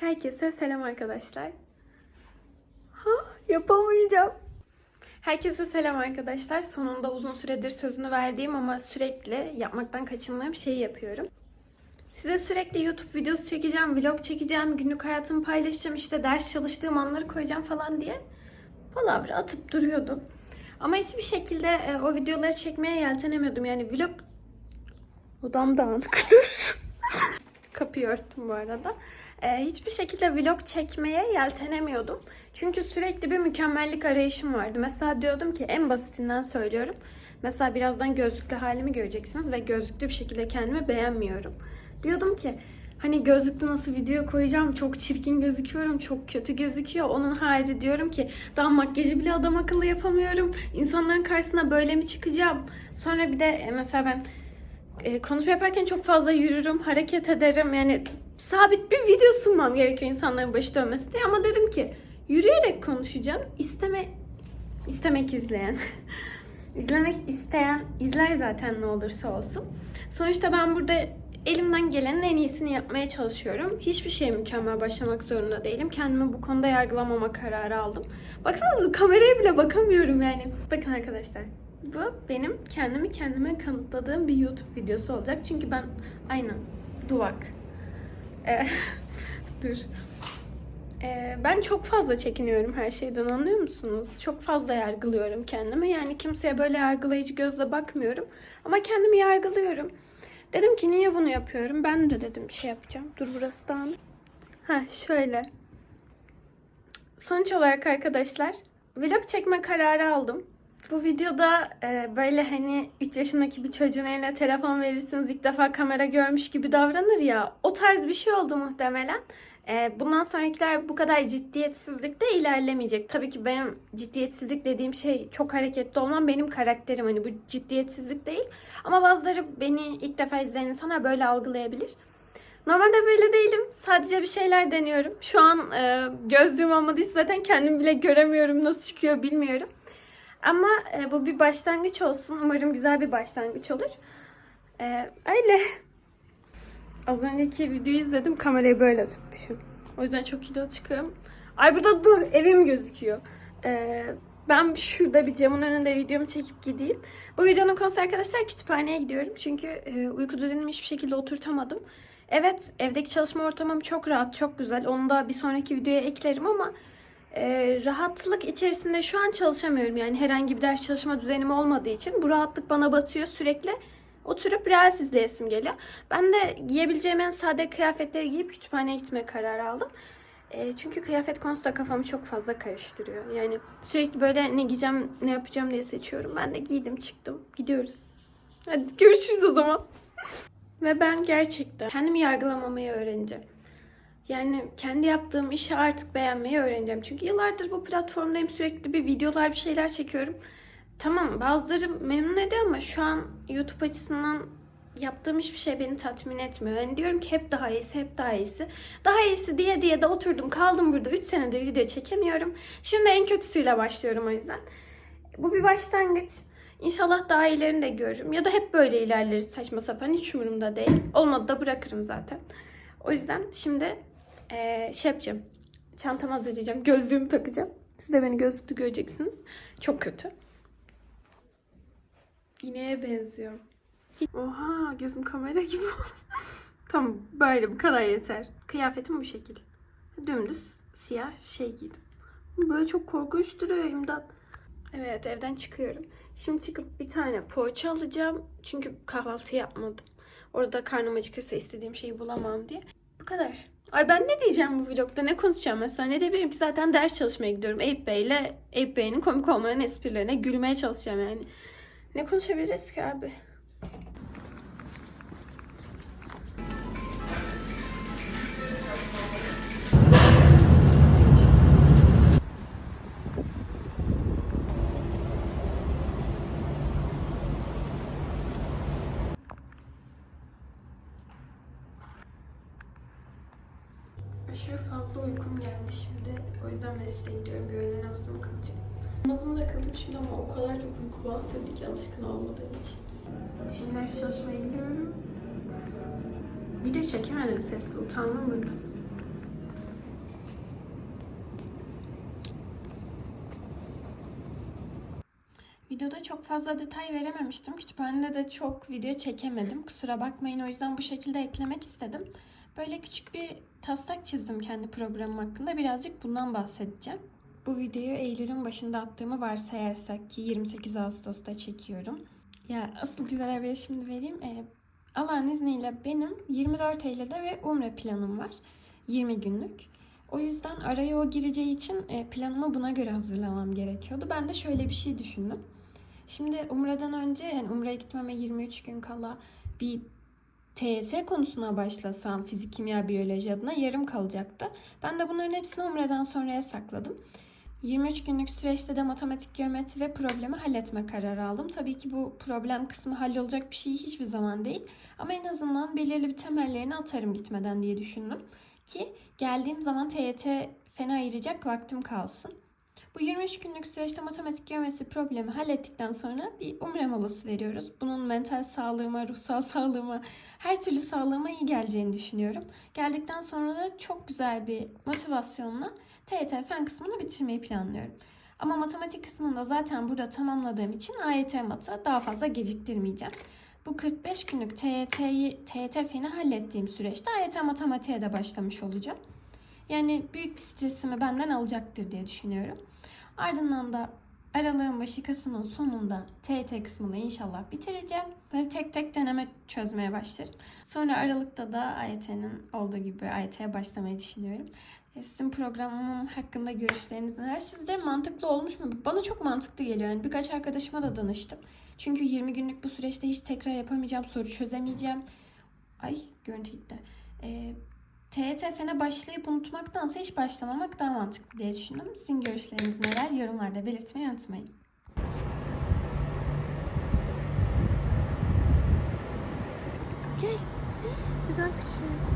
Herkese selam arkadaşlar. Ha, yapamayacağım. Herkese selam arkadaşlar. Sonunda uzun süredir sözünü verdiğim ama sürekli yapmaktan kaçındığım şeyi yapıyorum. Size sürekli YouTube videosu çekeceğim, vlog çekeceğim, günlük hayatımı paylaşacağım, işte ders çalıştığım anları koyacağım falan diye palavra atıp duruyordum. Ama hiçbir şekilde e, o videoları çekmeye yeltenemiyordum. Yani vlog... Odam dağınık. Kapıyı örttüm bu arada. Ee, hiçbir şekilde vlog çekmeye yeltenemiyordum. Çünkü sürekli bir mükemmellik arayışım vardı. Mesela diyordum ki en basitinden söylüyorum. Mesela birazdan gözlüklü halimi göreceksiniz ve gözlüklü bir şekilde kendimi beğenmiyorum. Diyordum ki hani gözlüklü nasıl video koyacağım çok çirkin gözüküyorum çok kötü gözüküyor. Onun harici diyorum ki daha makyajı bile adam akıllı yapamıyorum. İnsanların karşısına böyle mi çıkacağım? Sonra bir de e, mesela ben e, konuşma yaparken çok fazla yürürüm, hareket ederim. Yani sabit bir video sunmam gerekiyor insanların başı dönmesi diye. Ama dedim ki yürüyerek konuşacağım. İsteme, istemek izleyen. izlemek isteyen izler zaten ne olursa olsun. Sonuçta ben burada elimden gelenin en iyisini yapmaya çalışıyorum. Hiçbir şey mükemmel başlamak zorunda değilim. Kendimi bu konuda yargılamama kararı aldım. Baksanıza kameraya bile bakamıyorum yani. Bakın arkadaşlar. Bu benim kendimi kendime kanıtladığım bir YouTube videosu olacak. Çünkü ben aynen duvak. Ee, dur. Ee, ben çok fazla çekiniyorum her şeyden anlıyor musunuz? Çok fazla yargılıyorum kendimi. Yani kimseye böyle yargılayıcı gözle bakmıyorum. Ama kendimi yargılıyorum. Dedim ki niye bunu yapıyorum? Ben de dedim bir şey yapacağım. Dur burası dağınık. Ha şöyle. Sonuç olarak arkadaşlar vlog çekme kararı aldım. Bu videoda e, böyle hani 3 yaşındaki bir çocuğun eline telefon verirsiniz ilk defa kamera görmüş gibi davranır ya. O tarz bir şey oldu muhtemelen. E, bundan sonrakiler bu kadar ciddiyetsizlikte ilerlemeyecek. Tabii ki benim ciddiyetsizlik dediğim şey çok hareketli olmam benim karakterim. Hani bu ciddiyetsizlik değil. Ama bazıları beni ilk defa izleyen insanlar böyle algılayabilir. Normalde böyle değilim. Sadece bir şeyler deniyorum. Şu an e, gözlüğüm olmadığı zaten kendimi bile göremiyorum. Nasıl çıkıyor bilmiyorum. Ama e, bu bir başlangıç olsun. Umarım güzel bir başlangıç olur. E, öyle. Az önceki videoyu izledim. Kamerayı böyle tutmuşum. O yüzden çok iyi çıkıyorum. Ay burada dur. Evim gözüküyor. E, ben şurada bir camın önünde videomu çekip gideyim. Bu videonun konusu arkadaşlar kütüphaneye gidiyorum. Çünkü e, uyku düzenimi hiçbir şekilde oturtamadım. Evet evdeki çalışma ortamım çok rahat, çok güzel. Onu da bir sonraki videoya eklerim ama e, rahatlık içerisinde şu an çalışamıyorum. Yani herhangi bir ders çalışma düzenim olmadığı için bu rahatlık bana batıyor sürekli. Oturup reels izleyesim geliyor. Ben de giyebileceğim en sade kıyafetleri giyip kütüphaneye gitme kararı aldım. E, çünkü kıyafet konusunda kafamı çok fazla karıştırıyor. Yani sürekli böyle ne giyeceğim, ne yapacağım diye seçiyorum. Ben de giydim, çıktım. Gidiyoruz. Hadi görüşürüz o zaman. Ve ben gerçekten kendimi yargılamamayı öğreneceğim. Yani kendi yaptığım işi artık beğenmeyi öğreneceğim. Çünkü yıllardır bu platformdayım. Sürekli bir videolar, bir şeyler çekiyorum. Tamam bazıları memnun ediyor ama şu an YouTube açısından yaptığım hiçbir şey beni tatmin etmiyor. Yani diyorum ki hep daha iyisi, hep daha iyisi. Daha iyisi diye diye de oturdum kaldım burada. 3 senedir video çekemiyorum. Şimdi en kötüsüyle başlıyorum o yüzden. Bu bir başlangıç. İnşallah daha iyilerini de görürüm. Ya da hep böyle ilerleriz saçma sapan. Hiç umurumda değil. Olmadı da bırakırım zaten. O yüzden şimdi eee şey. Çantamı hazırlayacağım. Gözlüğümü takacağım. Siz de beni gözlüklü göreceksiniz. Çok kötü. İneğe benziyorum. Oha gözüm kamera gibi oldu. tamam böyle bu kadar yeter. Kıyafetim bu şekil. Dümdüz siyah şey giydim. Böyle çok korkunç duruyor imdat. Evet evden çıkıyorum. Şimdi çıkıp bir tane poğaça alacağım. Çünkü kahvaltı yapmadım. Orada karnım acıkırsa istediğim şeyi bulamam diye. Bu kadar. Ay ben ne diyeceğim bu vlogda? Ne konuşacağım mesela? Ne diyebilirim ki zaten ders çalışmaya gidiyorum. Eyüp Bey'le Eyüp Bey'in komik olmayan esprilerine gülmeye çalışacağım yani. Ne konuşabiliriz ki abi? Aşırı fazla uykum geldi şimdi. O yüzden mesleğe gidiyorum. Bir öğle namazımı kılacağım. Namazımı da kıldım ama o kadar çok uyku bastırdı ki alışkın olmadığım için. Şimdi ders çalışmaya gidiyorum. Video çekemedim sesli utanmam burada. Videoda çok fazla detay verememiştim. Kütüphanede de çok video çekemedim. Kusura bakmayın o yüzden bu şekilde eklemek istedim. Böyle küçük bir taslak çizdim kendi programım hakkında. Birazcık bundan bahsedeceğim. Bu videoyu Eylül'ün başında attığımı varsayarsak ki 28 Ağustos'ta çekiyorum. Ya asıl güzel haberi şimdi vereyim. Ee, Allah'ın izniyle benim 24 Eylül'de ve Umre planım var. 20 günlük. O yüzden araya o gireceği için e, planımı buna göre hazırlamam gerekiyordu. Ben de şöyle bir şey düşündüm. Şimdi Umre'den önce yani Umre'ye gitmeme 23 gün kala bir TYT konusuna başlasam fizik, kimya, biyoloji adına yarım kalacaktı. Ben de bunların hepsini Umre'den sonraya sakladım. 23 günlük süreçte de matematik, geometri ve problemi halletme kararı aldım. Tabii ki bu problem kısmı hallolacak bir şey hiçbir zaman değil. Ama en azından belirli bir temellerini atarım gitmeden diye düşündüm. Ki geldiğim zaman TYT fena ayıracak vaktim kalsın. Bu 23 günlük süreçte matematik geometri problemi hallettikten sonra bir umre molası veriyoruz. Bunun mental sağlığıma, ruhsal sağlığıma, her türlü sağlığıma iyi geleceğini düşünüyorum. Geldikten sonra da çok güzel bir motivasyonla TYT fen kısmını bitirmeyi planlıyorum. Ama matematik kısmını da zaten burada tamamladığım için AYT matı daha fazla geciktirmeyeceğim. Bu 45 günlük TYT'yi, TYT feni hallettiğim süreçte AYT matematiğe de başlamış olacağım. Yani büyük bir stresimi benden alacaktır diye düşünüyorum. Ardından da aralığın başı Kasım'ın sonunda TYT kısmını inşallah bitireceğim. Böyle tek tek deneme çözmeye başlarım. Sonra Aralık'ta da AYT'nin olduğu gibi AYT'ye başlamayı düşünüyorum. E, Sizin programım hakkında görüşleriniz neler? Sizce mantıklı olmuş mu? Bana çok mantıklı geliyor. Yani birkaç arkadaşıma da danıştım. Çünkü 20 günlük bu süreçte hiç tekrar yapamayacağım, soru çözemeyeceğim. Ay görüntü gitti. E, TYT fene başlayıp unutmaktansa hiç başlamamak daha mantıklı diye düşündüm. Sizin görüşleriniz neler? Yorumlarda belirtmeyi unutmayın. Gel. Neden küçük?